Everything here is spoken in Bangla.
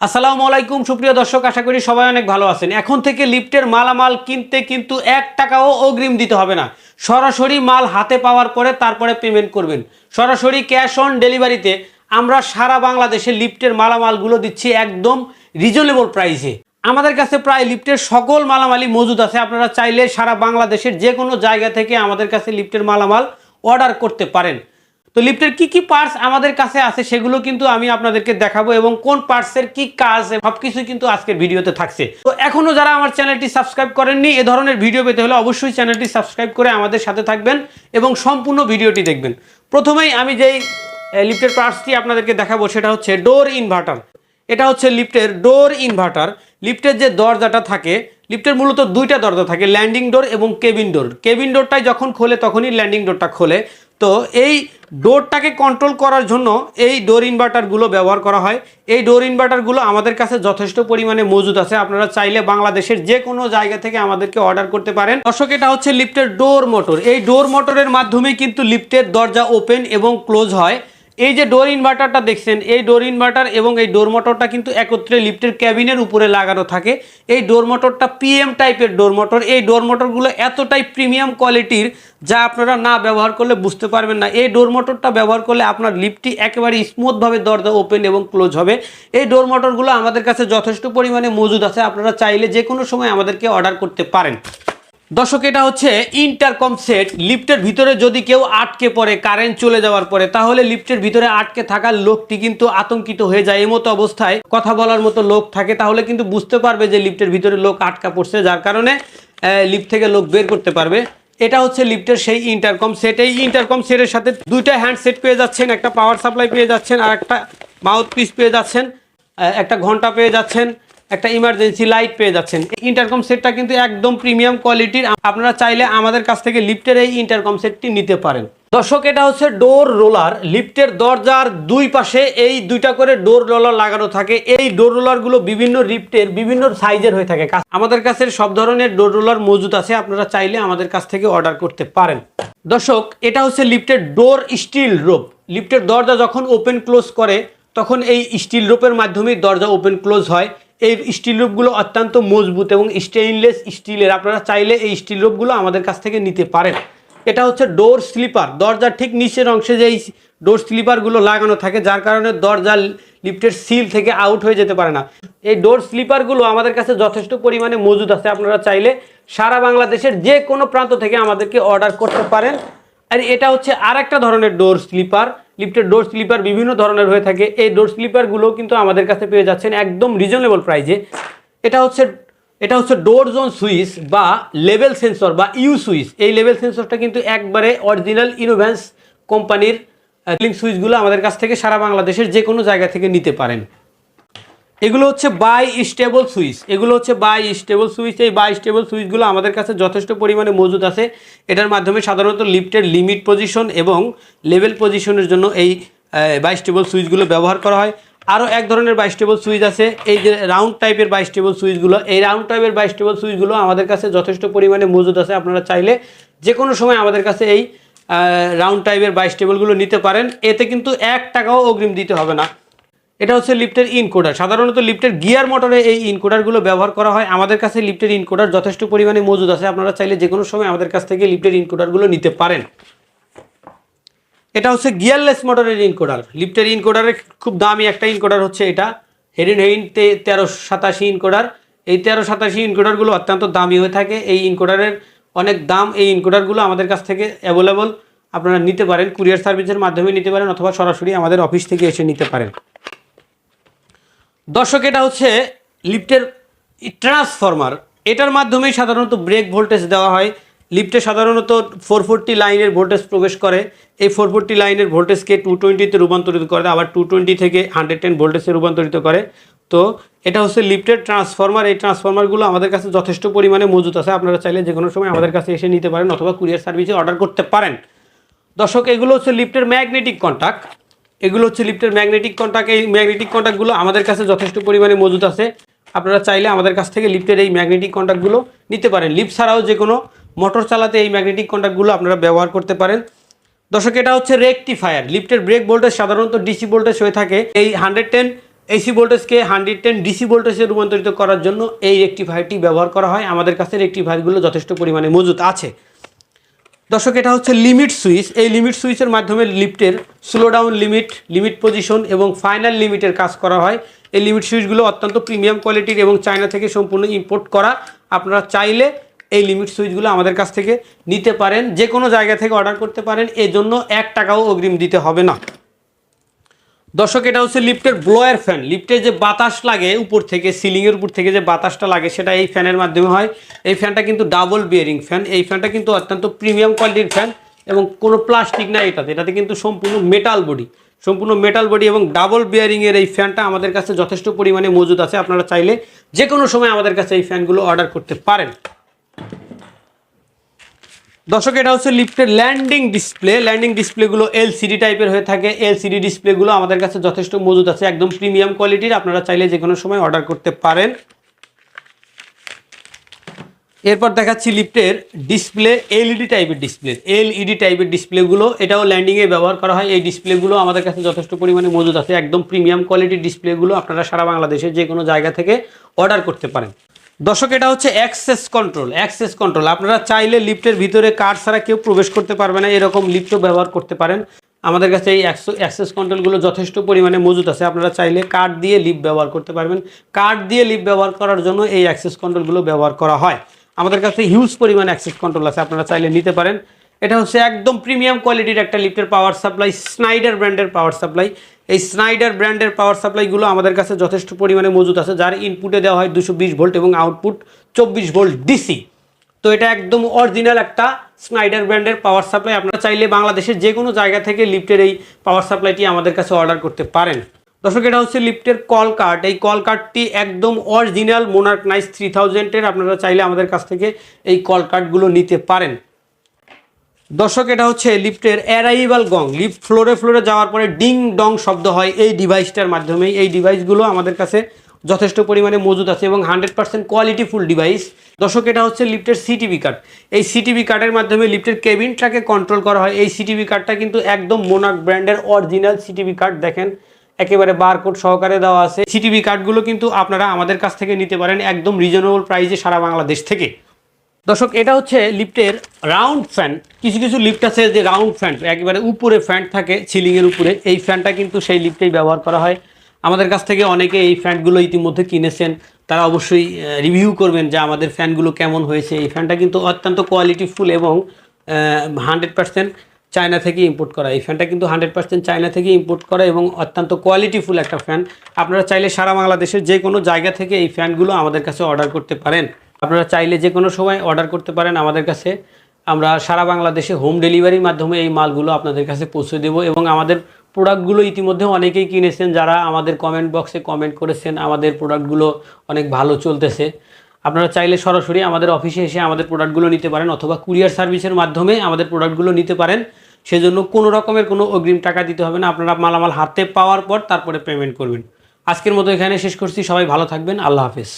আসসালামু আলাইকুম, সুপ্রিয় দর্শক, আশা করি সবাই অনেক ভালো আছেন। এখন থেকে লিফটের মালামাল কিনতে কিন্তু এক টাকাও অগ্রিম দিতে হবে না। সরাসরি মাল হাতে পাওয়ার পরে তারপরে পেমেন্ট করবেন। সরাসরি ক্যাশ অন ডেলিভারিতে আমরা সারা বাংলাদেশে লিফটের মালামালগুলো দিচ্ছি একদম রিজনেবল প্রাইসে আমাদের কাছে প্রায় লিফটের সকল মালামালই মজুদ আছে। আপনারা চাইলে সারা বাংলাদেশের যে কোনো জায়গা থেকে আমাদের কাছে লিফটের মালামাল অর্ডার করতে পারেন। তো লিফটের কি কি পার্টস আমাদের কাছে আছে সেগুলো কিন্তু আমি আপনাদেরকে দেখাবো এবং কোন পার্টসের কি কাজ সবকিছু কিন্তু আজকের ভিডিওতে থাকছে। তো এখনও যারা আমার চ্যানেলটি সাবস্ক্রাইব করেননি, এ ধরনের ভিডিও পেতে হলে অবশ্যই চ্যানেলটি সাবস্ক্রাইব করে আমাদের সাথে থাকবেন এবং সম্পূর্ণ ভিডিওটি দেখবেন। প্রথমেই আমি যেই লিফটের পার্টসটি আপনাদেরকে দেখাবো সেটা হচ্ছে ডোর ইনভার্টার এটা হচ্ছে লিফটের ডোর ইনভার্টার লিফটের যে দরজাটা থাকে, লিফটের মূলত দুইটা দরজা থাকে ল্যান্ডিং ডোর এবং কেবিন ডোর কেবিন ডোরটাই যখন খোলে, তখনই ল্যান্ডিং ডোরটা খোলে। তো এই ডোরটাকে কন্ট্রোল করার জন্য এই ডোর ইনভার্টারগুলো ব্যবহার করা হয়। এই ডোর ইনভার্টারগুলো আমাদের কাছে যথেষ্ট পরিমাণে মজুদ আছে। আপনারা চাইলে বাংলাদেশের যে কোনো জায়গা থেকে আমাদেরকে অর্ডার করতে পারেন। দর্শক, এটা হচ্ছে লিফটের ডোর মোটর এই ডোর মোটরের মাধ্যমে কিন্তু লিফটের দরজা ওপেন এবং ক্লোজ হয়। এই যে ডোর ইনভার্টারটা দেখছেন, এই ডোর ইনভার্টার এবং এই ডোর মোটরটা কিন্তু একত্রে লিফটের ক্যাবিনের উপরে লাগানো থাকে। এই ডোর মোটরটা পিএম টাইপের ডোর মোটর এই ডোর মোটরগুলো এতটাই প্রিমিয়াম কোয়ালিটির যা আপনারা না ব্যবহার করলে বুঝতে পারবেন না। এই ডোর মোটরটা ব্যবহার করলে আপনার লিফটটি একেবারে স্মুথভাবে দরজা ওপেন এবং ক্লোজ হবে। এই ডোর মোটরগুলো আমাদের কাছে যথেষ্ট পরিমাণে মজুদ আছে। আপনারা চাইলে যে কোনো সময় আমাদেরকে অর্ডার করতে পারেন। দর্শক, এটা হচ্ছে ইন্টারকম সেট লিফটের ভিতরে যদি কেউ আটকে পড়ে কারেন্ট চলে যাওয়ার পরে, তাহলে লিফটের ভিতরে আটকে থাকার লোকটি কিন্তু আতঙ্কিত হয়ে যায়। এই মতো অবস্থায় কথা বলার মতো লোক থাকে, তাহলে কিন্তু বুঝতে পারবে যে লিফটের ভিতরে লোক আটকা পড়ছে, যার কারণে লিফট থেকে লোক বের করতে পারবে। এটা হচ্ছে লিফটের সেই ইন্টারকম সেট এই ইন্টারকম সেটের সাথে দুইটা হ্যান্ডসেট পেয়ে যাচ্ছেন, একটা পাওয়ার সাপ্লাই পেয়ে যাচ্ছেন, আর একটা মাউথ পিস পেয়ে যাচ্ছেন একটা ঘণ্টা পেয়ে যাচ্ছেন। একটা ইমার্জেন্সি লাইট পেয়ে যাচ্ছেন। এই ইন্টারকম সেটটা কিন্তু একদম প্রিমিয়াম কোয়ালিটির আপনারা চাইলে আমাদের কাছ থেকে লিফটের এই ইন্টারকম সেটটি নিতে পারেন। দর্শক, এটা হচ্ছে ডোর রোলার লিফটের দরজার দুই পাশে এই দুইটা করে ডোর রোলার লাগানো থাকে। এই ডোর রোলারগুলো বিভিন্ন লিফটের বিভিন্ন সাইজের হয়ে থাকে। আমাদের কাছে সব ধরনের ডোর রোলার মজুদ আছে। আপনারা চাইলে আমাদের কাছ থেকে অর্ডার করতে পারেন। দর্শক, এটা হচ্ছে লিফটের ডোর স্টিল রোপ লিফটের দরজা যখন ওপেন ক্লোজ করে, তখন এই স্টিল রোপের মাধ্যমেই দরজা ওপেন ক্লোজ হয়। এই স্টিল রোপগুলো অত্যন্ত মজবুত এবং স্টেইনলেস স্টিলের আপনারা চাইলে এই স্টিল রোপগুলো আমাদের কাছ থেকে নিতে পারেন। এটা হচ্ছে ডোর স্লিপার দরজার ঠিক নিচের অংশে যে এই ডোর স্লিপারগুলো লাগানো থাকে, যার কারণে দরজা লিফটের সিল থেকে আউট হয়ে যেতে পারে না। এই ডোর স্লিপারগুলো আমাদের কাছে যথেষ্ট পরিমাণে মজুদ আছে। আপনারা চাইলে সারা বাংলাদেশের যে কোনো প্রান্ত থেকে আমাদেরকে অর্ডার করতে পারেন। আর এটা হচ্ছে আর একটা ধরনের ডোর স্লিপার লিফটের ডোর স্লিপার বিভিন্ন ধরনের হয়ে থাকে। এই ডোর স্লিপারগুলো কিন্তু আমাদের কাছে পেয়ে যাচ্ছেন একদম রিজনেবল প্রাইজে এটা হচ্ছে এটা হচ্ছে ডোর জোন সুইচ বা লেভেল সেন্সর বা ইউ সুইচ এই লেভেল সেন্সরটা কিন্তু একবারে অরিজিনাল ইনোভেন্স কোম্পানির লিঙ্ক সুইচগুলো আমাদের কাছ থেকে সারা বাংলাদেশের যে কোনো জায়গা থেকে নিতে পারেন। এগুলো হচ্ছে বাই স্টেবল সুইচ এগুলো হচ্ছে বাই স্টেবল সুইচ এই বাই স্টেবল সুইচগুলো আমাদের কাছে যথেষ্ট পরিমাণে মজুদ আছে। এটার মাধ্যমে সাধারণত লিফটের লিমিট পজিশন এবং লেভেল পজিশনের জন্য এই বাই স্টেবল সুইচগুলো ব্যবহার করা হয়। আরও এক ধরনের বাইস্টেবল সুইচ আছে। এই যে রাউন্ড টাইপের বাইস্টেবল সুইচগুলো এই রাউন্ড টাইপের বাইস্টেবল সুইচগুলো আমাদের কাছে যথেষ্ট পরিমাণে মজুদ আছে। আপনারা চাইলে যে কোনো সময় আমাদের কাছে এই রাউন্ড টাইপের বাইস্টেবলগুলো নিতে পারেন। এতে কিন্তু এক টাকাও অগ্রিম দিতে হবে না। এটা হচ্ছে লিফটের ইনকোডার। সাধারণত লিফটের গিয়ার মোটরে এই ইনকোডারগুলো ব্যবহার করা হয়। আমাদের কাছে লিফটের ইনকোডার যথেষ্ট পরিমাণে মজুদ আছে। আপনারা চাইলে যে কোনো সময় আমাদের কাছ থেকে লিফটের ইনকোডারগুলো নিতে পারেন। এটা হচ্ছে গিয়ারলেস মোটরের ইনকোডার। লিফটের ইনকোডারের খুব দামি একটা ইনকোডার হচ্ছে এটা। হেরিন হেইন তে তেরো সাতাশি ইনকোডার। এই তেরো সাতাশি ইনকোডারগুলো অত্যন্ত দামি হয়ে থাকে। এই ইনকোডারের অনেক দাম এই ইনকোডারগুলো আমাদের কাছ থেকে অ্যাভেলেবল। আপনারা নিতে পারেন। কুরিয়ার সার্ভিসের মাধ্যমে নিতে পারেন অথবা সরাসরি আমাদের অফিস থেকে এসে নিতে পারেন। দর্শক, এটা হচ্ছে লিফটের ট্রান্সফরমার। এটার মাধ্যমেই সাধারণত ব্রেক ভোল্টেজ দেওয়া হয়। লিফটে সাধারণত ফোর ফোরটি লাইনের ভোল্টেজ প্রবেশ করে। এই ফোর ফোরটি লাইনের ভোল্টেজকে টু টোয়েন্টিতে রূপান্তরিত করে, আবার টু টোয়েন্টি থেকে হান্ড্রেড টেন ভোল্টেজে রূপান্তরিত করে। তো এটা হচ্ছে লিফটের ট্রান্সফরমার। এই ট্রান্সফরমারগুলো আমাদের কাছে যথেষ্ট পরিমাণে মজুত আছে। আপনারা চাইলে যে কোনো সময় আমাদের কাছে এসে নিতে পারেন অথবা কুরিয়ার সার্ভিসে অর্ডার করতে পারেন। দর্শক, এগুলো হচ্ছে লিফটের ম্যাগনেটিক কন্ট্যাক্ট এগুলো হচ্ছে লিফটের ম্যাগনেটিক কন্ট্যাক্ট এই ম্যাগনেটিক কন্ট্যাক্টগুলো আমাদের কাছে যথেষ্ট পরিমাণে মজুদ আছে। আপনারা চাইলে আমাদের কাছ থেকে লিফটের এই ম্যাগনেটিক কন্ট্যাক্টগুলো নিতে পারেন। লিফট ছাড়াও যে কোনো মোটর চালাতে এই ম্যাগনেটিক কন্ট্যাক্টগুলো আপনারা ব্যবহার করতে পারেন। দর্শক, এটা হচ্ছে রেকটিফায়ার। লিফটের ব্রেক ভোল্টেজ সাধারণত ডিসি ভোল্টেজ হয়ে থাকে। এই হান্ড্রেড টেন এসি ভোল্টেজকে হান্ড্রেড টেন ডিসি ভোল্টেজে রূপান্তরিত করার জন্য এই রেক্টিফায়ারটি ব্যবহার করা হয়। আমাদের কাছে রেক্টিফায়ারগুলো যথেষ্ট পরিমাণে মজুত আছে। দর্শক, এটা হচ্ছে লিমিট সুইচ এই লিমিট সুইচের মাধ্যমে লিফটের slow down limit limit position এবং ফাইনাল লিমিটের কাজ করা হয়। এই লিমিট সুইচগুলো অত্যন্ত প্রিমিয়াম কোয়ালিটির এবং চায়না থেকে সম্পূর্ণ ইম্পোর্ট করা। আপনারা চাইলে এই লিমিট সুইচগুলো আমাদের কাছ থেকে নিতে পারেন। যে কোনো জায়গা থেকে অর্ডার করতে পারেন। এজন্য এক টাকাও অগ্রিম দিতে হবে না। দর্শক, এটা হচ্ছে লিফটের ব্লোয়ার ফ্যান। লিফটে যে বাতাস লাগে উপর থেকে, সিলিংয়ের উপর থেকে যে বাতাসটা লাগে, সেটা এই ফ্যানের মাধ্যমে হয়। এই ফ্যানটা কিন্তু ডাবল বিয়ারিং ফ্যান। এই ফ্যানটা কিন্তু অত্যন্ত প্রিমিয়াম কোয়ালিটির ফ্যান এবং কোনো প্লাস্টিক না এটাতে। এটাতে কিন্তু সম্পূর্ণ মেটাল বডি সম্পূর্ণ মেটাল বডি এবং ডাবল বিয়ারিংয়ের এই ফ্যানটা আমাদের কাছে যথেষ্ট পরিমাণে মজুদ আছে। আপনারা চাইলে যে কোনো সময় আমাদের কাছে এই ফ্যানগুলো অর্ডার করতে পারেন। দর্শক, এটা হচ্ছে লিফটের ল্যান্ডিং ডিসপ্লে। ল্যান্ডিং ডিসপ্লেগুলো এলসিডি টাইপের হয়ে থাকে। এলসিডি ডিসপ্লেগুলো আমাদের কাছে যথেষ্ট মজুদ আছে, একদম প্রিমিয়াম কোয়ালিটির। আপনারা চাইলে যে কোনো সময় অর্ডার করতে পারেন। এরপর দেখাচ্ছি লিফটের ডিসপ্লে, এলইডি টাইপের ডিসপ্লে। এলইডি টাইপের ডিসপ্লেগুলো, এটাও ল্যান্ডিংয়ে ব্যবহার করা হয়। এই ডিসপ্লেগুলো আমাদের কাছে যথেষ্ট পরিমাণে মজুদ আছে। একদম প্রিমিয়াম কোয়ালিটির ডিসপ্লেগুলো আপনারা সারা বাংলাদেশে যে কোনো জায়গা থেকে অর্ডার করতে পারেন। দর্শক, এটা হচ্ছে অ্যাক্সেস কন্ট্রোল অ্যাক্সেস কন্ট্রোল আপনারা চাইলে লিফ্টের ভিতরে কার ছাড়া কেউ প্রবেশ করতে পারবে না, এরকম লিফ্টও ব্যবহার করতে পারেন। আমাদের কাছে এই অ্যাক্সেস কন্ট্রোলগুলো যথেষ্ট পরিমাণে মজুদ আছে। আপনারা চাইলে কার্ড দিয়ে লিফট ব্যবহার করতে পারবেন। কার্ড দিয়ে লিফ্ট ব্যবহার করার জন্য এই অ্যাক্সেস কন্ট্রোলগুলো ব্যবহার করা হয়। আমাদের কাছে হিউজ পরিমাণে অ্যাক্সেস কন্ট্রোল আছে, আপনারা চাইলে নিতে পারেন। এটা হচ্ছে একদম প্রিমিয়াম কোয়ালিটির একটা লিফটের পাওয়ার সাপ্লাই স্নাইডার ব্র্যান্ডের পাওয়ার সাপ্লাই এই স্নাইডার ব্র্যান্ডের পাওয়ার সাপ্লাইগুলো আমাদের কাছে যথেষ্ট পরিমাণে মজুদ আছে, যার ইনপুটে দেওয়া হয় দুশো ভোল্ট এবং আউটপুট চব্বিশ ভোল্ট ডিসি তো এটা একদম অরিজিনাল একটা স্নাইডার ব্র্যান্ডের পাওয়ার সাপ্লাই আপনারা চাইলে বাংলাদেশের যে কোনো জায়গা থেকে লিফটের এই পাওয়ার সাপ্লাইটি আমাদের কাছে অর্ডার করতে পারেন। দর্শক, এটা হচ্ছে লিফটের কল কার্ড এই কল কার্ডটি একদম অরিজিনাল মোনার্ক নাইস থ্রি থাউজেন্ডের আপনারা চাইলে আমাদের কাছ থেকে এই কল কার্ডগুলো নিতে পারেন। দর্শক, এটা হচ্ছে লিফটের অ্যারাইভাল গং। লিফট ফ্লোরে ফ্লোরে যাওয়ার পরে ডিং ডং শব্দ হয় এই ডিভাইসটার মাধ্যমে এই ডিভাইসগুলো আমাদের কাছে যথেষ্ট পরিমাণে মজুদ আছে এবং হান্ড্রেড পার্সেন্ট কোয়ালিটিফুল ডিভাইস। দর্শক, এটা হচ্ছে লিফটের সিটিভি কার্ড। এই সিটিভি কার্ডের মাধ্যমে লিফটের কেবিনটাকে কন্ট্রোল করা হয়। এই সিটিভি কার্ডটা কিন্তু একদম মোনাক ব্র্যান্ডের অরিজিনাল সিটিভি কার্ড, দেখেন। একেবারে বারকোড সহকারে দেওয়া আছে। সিটিভি কার্ডগুলো কিন্তু আপনারা আমাদের কাছ থেকে নিতে পারেন একদম রিজনেবল প্রাইসে সারা বাংলাদেশ থেকে। দর্শক, এটা হচ্ছে লিফটের রাউন্ড ফ্যান। কিছু কিছু লিফট আছে যে রাউন্ড ফ্যান, একেবারে উপরে ফ্যান থাকে সিলিংয়ের উপরে। এই ফ্যানটা কিন্তু সেই লিফটেই ব্যবহার করা হয়। আমাদের কাছ থেকে অনেকে এই ফ্যানগুলো ইতিমধ্যে কিনেছেন। তারা অবশ্যই রিভিউ করবেন যে আমাদের ফ্যানগুলো কেমন হয়েছে। এই ফ্যানটা কিন্তু অত্যন্ত কোয়ালিটিফুল এবং হান্ড্রেড পার্সেন্ট চায়না থেকে ইম্পোর্ট করা। এই ফ্যানটা কিন্তু হান্ড্রেড পার্সেন্ট চায়না থেকে ইম্পোর্ট করা এবং অত্যন্ত কোয়ালিটিফুল একটা ফ্যান। আপনারা চাইলে সারা বাংলাদেশের যে কোনো জায়গা থেকে এই ফ্যানগুলো আমাদের কাছে অর্ডার করতে পারেন। আপনারা চাইলে যে কোনো সময় অর্ডার করতে পারেন আমাদের কাছে। আমরা সারা বাংলাদেশে হোম ডেলিভারির মাধ্যমে এই মালগুলো আপনাদের কাছে পৌঁছে দেব এবং আমাদের প্রোডাক্টগুলো ইতিমধ্যে অনেকেই কিনেছেন যারা আমাদের কমেন্ট বক্সে কমেন্ট করেছেন, আমাদের প্রোডাক্টগুলো অনেক ভালো চলতেছে। আপনারা চাইলে সরাসরি আমাদের অফিসে এসে আমাদের প্রোডাক্টগুলো নিতে পারেন অথবা কুরিয়ার সার্ভিসের মাধ্যমে আমাদের প্রোডাক্টগুলো নিতে পারেন। সেজন্য কোনো রকমের কোনো অগ্রিম টাকা দিতে হবে না, আপনারা মালামাল হাতে পাওয়ার পর তারপরে পেমেন্ট করবেন। আজকের মতো এখানে শেষ করছি, সবাই ভালো থাকবেন, আল্লাহ হাফেজ।